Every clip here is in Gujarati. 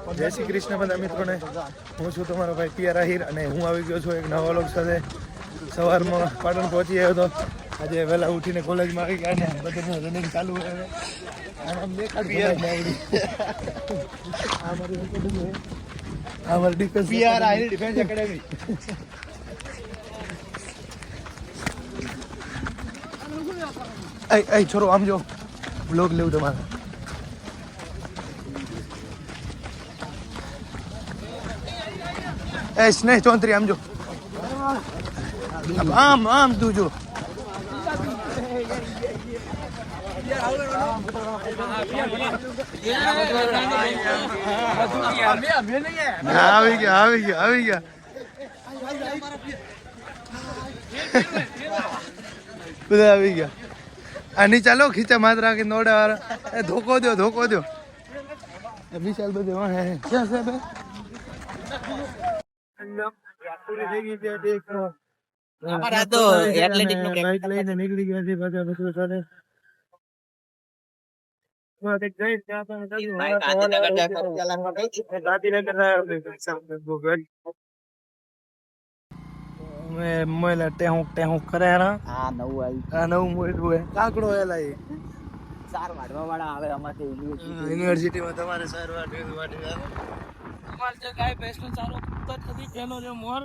જય શ્રી કૃષ્ણ બધા મિત્રોને હું છું તમારો ભાઈ પિયા રાહિર અને હું આવી ગયો છું એક નવા લોક સાથે સવારમાં પાટણ પહોંચી આવ્યો હતો આજે વહેલા ઉઠીને કોલેજમાં આવી ગયા ને બધું રનિંગ ચાલુ હોય હવે. આમ આમ દેખાડ કોલેજમાં આવડી. આ મારી academy છે. આ મારી defense PR academy. Defence academy અય અય છોરો આમ જો બ્લોગ લેવું તમારે એ સ્નેહ ચોંતરી આમ જો આમ આમ તું જો આવી ગયા આવી ગયા આવી ગયા બધા આવી ગયા આની ચાલો ખીચા માત્ર રાખી નોડા વાળા એ ધોકો દો ધોકો દો એ વિશાલ બધે વાહ હે ક્યાં છે બે અમારા તો athletic નું બાઈક લઈને નીકળી ગયા છે બધા મિત્રો સાથે મેં મોયલા ટેહુક ટેહુક હતી ના હા મોર.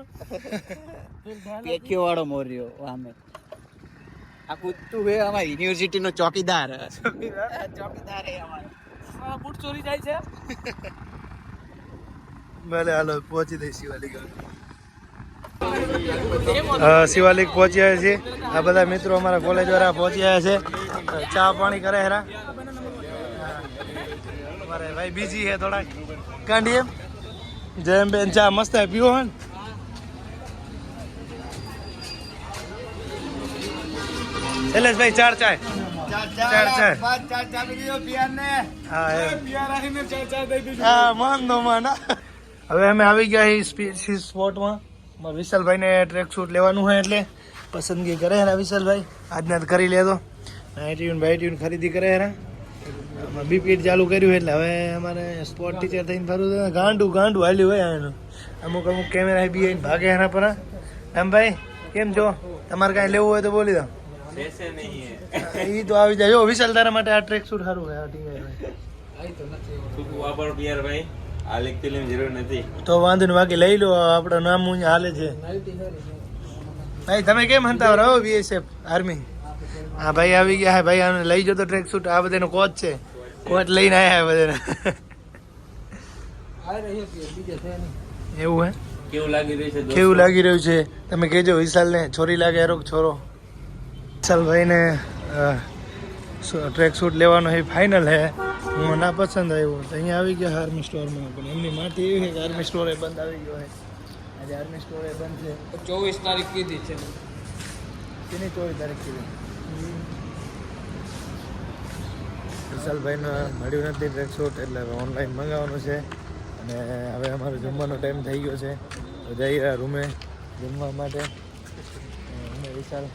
આવ્યું વાળો મોર રહ્યો હે આમે આ કૂદતું હે અમારી યુનિવર્સિટી નો ચોકીદાર. ચોકીદાર હે અમારો. બૂટ ચોરી જાય છે. ભલે હાલો પહોંચી દઈ શિવાલિક. હા શિવાલિક પહોંચ્યા છે આ બધા મિત્રો અમારા કોલેજ વાળા પહોંચ્યા છે. ચા પાણી કરે હેરા અમારે ભાઈ બીજી છે થોડાક. કાંડી એમ? જેમ બેન ચા મસ્ત પીવો હે? શૈલેષભાઈ ચાર ચાય. ચાર ચાય. હા હા માન નો માન હવે અમે આવી ગયા સ્પીસી સ્પોટમાં. મારા વિશાલભાઈને ટ્રેક લેવાનું હોય એટલે પસંદગી કરે હે વિશાલભાઈ. આજના કરી લેતો નાઇટીન બાઇટીન ખરીદી કરે હે બીપીટ ચાલુ કર્યું એટલે હવે અમારે સ્પોર્ટ ટીચર થઈને ફરું છે. ગાંડું ગાંડું હાલ્યું હોય એનું અમુક અમુક કેમેરા બી આવીને ભાગે એના પર એમ ભાઈ કેમ છો? તમારે કાંઈ લેવું હોય તો બોલી દો. એ. તો આવી જાય. જો વિશાલ તારા માટે આ ટ્રેક શૂટ સારું હોય આ ટીમ તો વાંધો નહીં બાકી લઈ લો. આપણો નામ હું હાલે છે. ભાઈ તમે કેમ હંતા રહો બીએસએફ આર્મી હા ભાઈ આવી ગયા હા ભાઈ આને લઈ જતો ટ્રેક શૂટ આ બધાનો કોચ છે. કોચ લઈને આવ્યા બધાને. એવું હે? કેવું લાગી રહ્યું છે? કેવું લાગી રહ્યું છે? તમે કહેજો વિશાલને છોરી લાગે એરો છોરો. વિશાલભાઈને ટ્રેક સૂટ લેવાનો એ ફાઇનલ હે. હું ના પસંદ આવ્યો. તો અહીંયા આવી ગયા આર્મી સ્ટોરમાં પણ એમની માથી એવી છે કે આર્મી સ્ટોર એ બંધ આવી ગયો છે આજે આર્મી સ્ટોર એ બંધ છે. ચોવીસ તારીખ કીધી છે. તેની ચોવીસ તારીખ કીધી? વિશાલભાઈને મળ્યું નથી ટ્રેક શૂટ એટલે હવે ઓનલાઈન મંગાવવાનું છે. અને હવે અમારો જમવાનો ટાઈમ થઈ ગયો છે. તો જઈ રહ્યા રૂમે જમવા માટે. અમે વિશાલ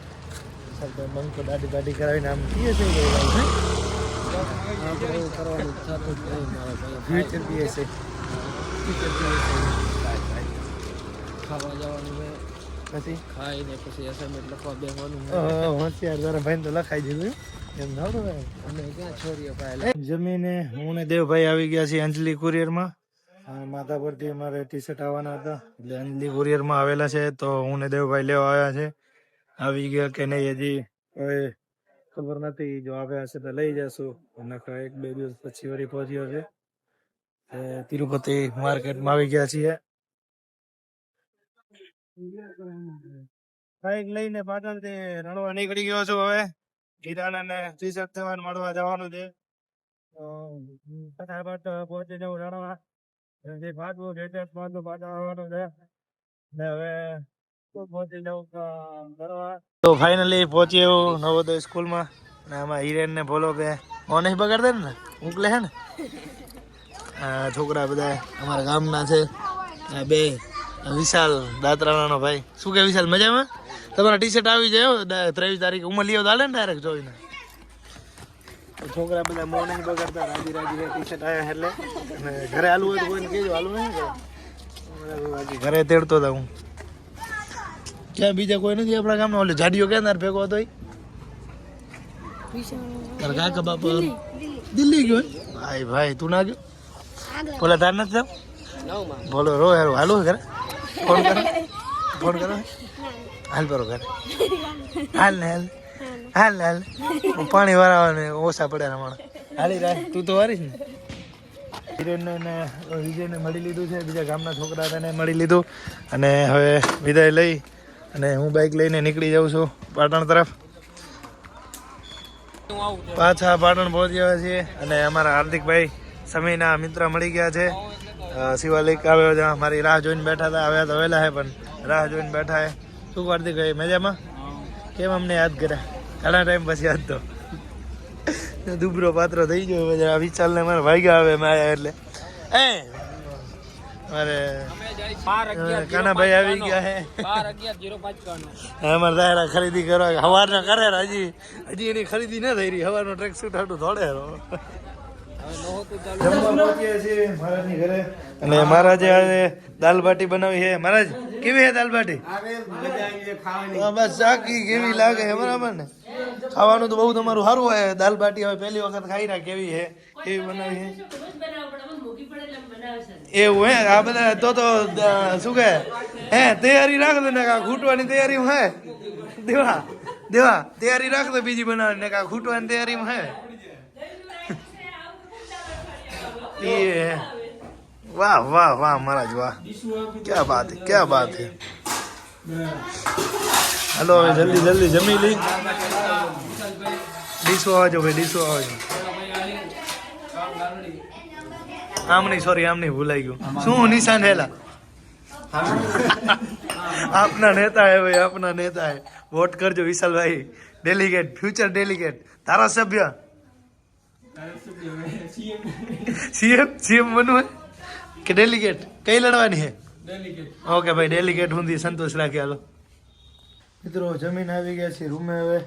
વિશાલભાઈ બંકો દાઢી દાઢી કરાવીને આમ પીએ છે. ફ્યુચર પીએ છે. ફ્યુચર પીએ છે. ખાવા જવાનું પછી ખાઈને પછી અસાઇનમેન્ટ લખવા બેસવાનું હોશિયાર તારા ભાઈને તો લખાઈ દીધું. એમ ભાઈ. અમે ક્યાં છોરીઓ પાયેલા જમીને હું ને દેવભાઈ આવી ગયા છીએ અંજલિ કુરિયરમાં. અને માથા પરથી અમારે ટી શર્ટ આવવાના હતા. એટલે અંજલિ કુરિયરમાં આવેલા છે તો હું ને દેવભાઈ લેવા આવ્યા છે. આવી ગયા કે નહીં હજી? હવે ખબર નથી જો આવ્યા હશે તો લઈ જશું. નકર એક બે દિવસ પછી વળી પહોંચ્યો છે. તિરુપતિ માર્કેટમાં આવી ગયા છીએ. બાઈક લઈને પાટણથી રણવા નીકળી ગયો છું હવે. કિરાણા ને ટી થવાનું મળવા જવાનું છે. ફટાફટ પહોંચી જવું રણવા જે ફાટવું લેટેસ્ટમાં પાછા આવવાનું છે. ને હવે પહોંચી જવું રણવા તો ફાઇનલી પહોંચી એવું નવોદય સ્કૂલમાં. ને આમાં હિરેન ને ભોલો કે ઓને બગાડ દે ને? ઉકલે હે ને? છોકરા બધા અમારા ગામના છે. આ બે વિશાલ દાતરાણાનો ભાઈ. શું કે વિશાલ મજામાં? તમારા ટી શર્ટ આવી જાય ત્રેવીસ તારીખે. ઉમર લીઓ દાડે ને ડાયરેક્ટ જોઈને. છોકરા બધા મોર્નિંગ બગાડતા રાજી રાજી ટી શર્ટ આવ્યા એટલે. અને ઘરે આલુ હોય તો કોઈને કહેજો આલુ નહીં કે ઘરે તેડતો હતા હું. ક્યાં બીજા કોઈ નથી આપણા ગામમાં ઓલે જાડીઓ ક્યાં તાર ભેગો હતો? તારા કાકા બાપા? દિલ્હી ગયો ભાઈ ભાઈ તું ના ગયો? બોલા તાર નથી જાવ? બોલો રો યાર હાલો ઘરે. ફોન કરો. ફોન કરો. હાલ બરોબર. હાલ ને હાલ. હાલ હાલ. પાણી વાળાને ઓછા પડ્યા રમણ હાલી રાખ. તું તો વારીશ ને. હિરેનને વિજયને મળી લીધું છે. બીજા ગામના છોકરા તેને મળી લીધું. અને હવે વિદાય લઈ અને હું બાઇક લઈને નીકળી જાઉં છું પાટણ તરફ. પાછા પાટણ પહોંચ્યા છીએ અને અમારા હાર્દિકભાઈ સમયના મિત્ર મળી ગયા છે. શિવાલિક આવ્યો છે મારી રાહ જોઈને બેઠા હતા. આવ્યા તો વહેલા હે, પણ રાહ જોઈને બેઠા હે. શું હાર્દિકભાઈ મજામાં? કેમ અમને યાદ કર્યા? ઘણા ટાઈમ પછી યાદ તો. દુબરો પાત્ર થઈ ગયો. હવે જરા વિચાર ને મારે ભાગ્યા આવે મેં આયા એટલે. એ! મારે કાનાભાઈ આવી ગયા હે. અમારે દાયરા ખરીદી કરવા. હવારના કરે હજી. હજી એની ખરીદી ના થઈ રહી. હવારનો ટ્રેક સૂટ હાટું થોડે કેવી છે દાલ બાટી? શાકી કેવી લાગે ખાવાનું તો બહુ તમારું સારું હોય, દાલ બાટી હવે પહેલી વખત ખાઈ રહ્યા, કેવી છે? કેવી બનાવી છે? એવું હે? આ બધા તો તો શું કહે? હે, તૈયારી રાખ દે ને, કા ખૂટવાની તૈયારી હે? દેવા દેવા, તૈયારી રાખ દે બીજી બનાવવાની, ને કા ખૂટવાની તૈયારી હે? એ. વાહ વાહ વાહ महाराज વાહ. क्या बात है ક્યાં बात है હલો, હવે જલ્દી જલ્દી જમી લઈ ડીસો આવજો ભાઈ ડીસો આવજો. આમ નહીં સોરી આમ નહીં ભૂલાઈ ગયું. શું નિશાન હેલા? આપના નેતા હે ભાઈ, આપના નેતા હે. વોટ કરજો વિશાલભાઈ ડેલિગેટ ફ્યુચર ડેલિગેટ ધારાસભ્ય. સીએમ સીએમ બનવું હે? કે ડેલિગેટ કઈ લડવાની હે? ઓકે ભાઈ ડેલિગેટ સુધી સંતોષ રાખી હાલો. મિત્રો જમીન આવી ગયા છે રૂમે હવે.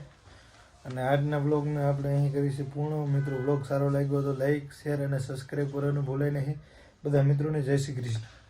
અને આજના બ્લોગને આપણે અહીં કરીશું પૂર્ણ. મિત્રો બ્લોગ સારો લાગ્યો તો લાઈક શેર અને સબસ્ક્રાઈબ કરવાનું ભૂલાય નહીં. બધા મિત્રોને જય શ્રી કૃષ્ણ.